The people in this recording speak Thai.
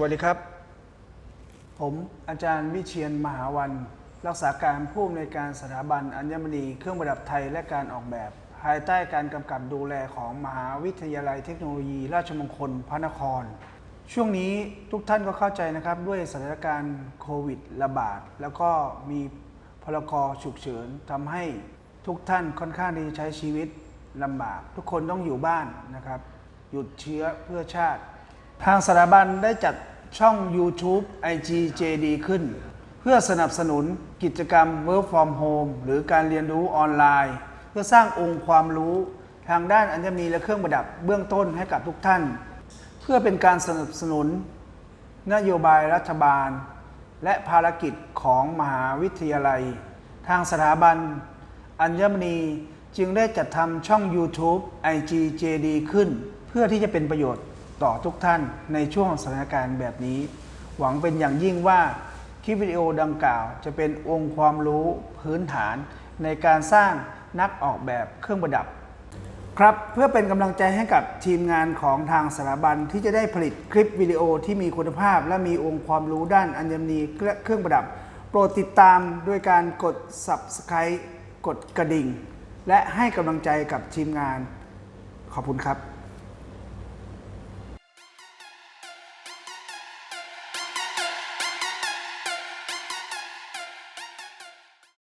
วัสดีครับ ผมอาจารย์วิเชียนมหาวัน รักษาการผู้อำนวยการสถาบันอัญมณีเครื่องประดับไทยและการออกแบบ ภายใต้การกำกับดูแลของมหาวิทยาลัยเทคโนโลยี ราชมงคลพระนคร ช่วงนี้ทุกท่านก็เข้าใจนะครับด้วยสถานการณ์โควิดระบาด แล้วก็มีพลกรฉุกเฉินทำให้ทุกท่านค่อนข้างที่จะใช้ชีวิตลำบาก ทุกคนต้องอยู่บ้านนะครับ หยุดเชื้อเพื่อชาติ ทางสถาบันได้จัดช่อง YouTube IGJD ขึ้น เพื่อสนับสนุนกิจกรรม Work from Home หรือการเรียนรู้ออนไลน์ เพื่อสร้างองค์ความรู้ทางด้านอัญมณีและเครื่องประดับเบื้องต้นให้กับทุกท่าน เพื่อเป็นการสนับสนุน นโยบายรัฐบาล และภารกิจของมหาวิทยาลัย ทางสถาบัน อัญมณีจึงได้จัดทำช่อง YouTube IGJD ขึ้น เพื่อที่จะเป็นประโยชน์ ต่อทุกท่านในช่วงสถานการณ์แบบนี้ หวังเป็นอย่างยิ่งว่าคลิปวิดีโอดังกล่าว จะเป็นองค์ความรู้พื้นฐานในการสร้างนักออกแบบเครื่องประดับ ครับเพื่อเป็นกำลังใจให้กับทีมงานของทางสถาบันที่จะได้ผลิตคลิปวิดีโอที่มีคุณภาพ และมีองค์ความรู้ด้านอัญมณีเครื่องประดับ โปรดติดตามด้วยการกด Subscribe กดกระดิ่ง และให้กำลังใจกับทีมงาน ขอบคุณครับ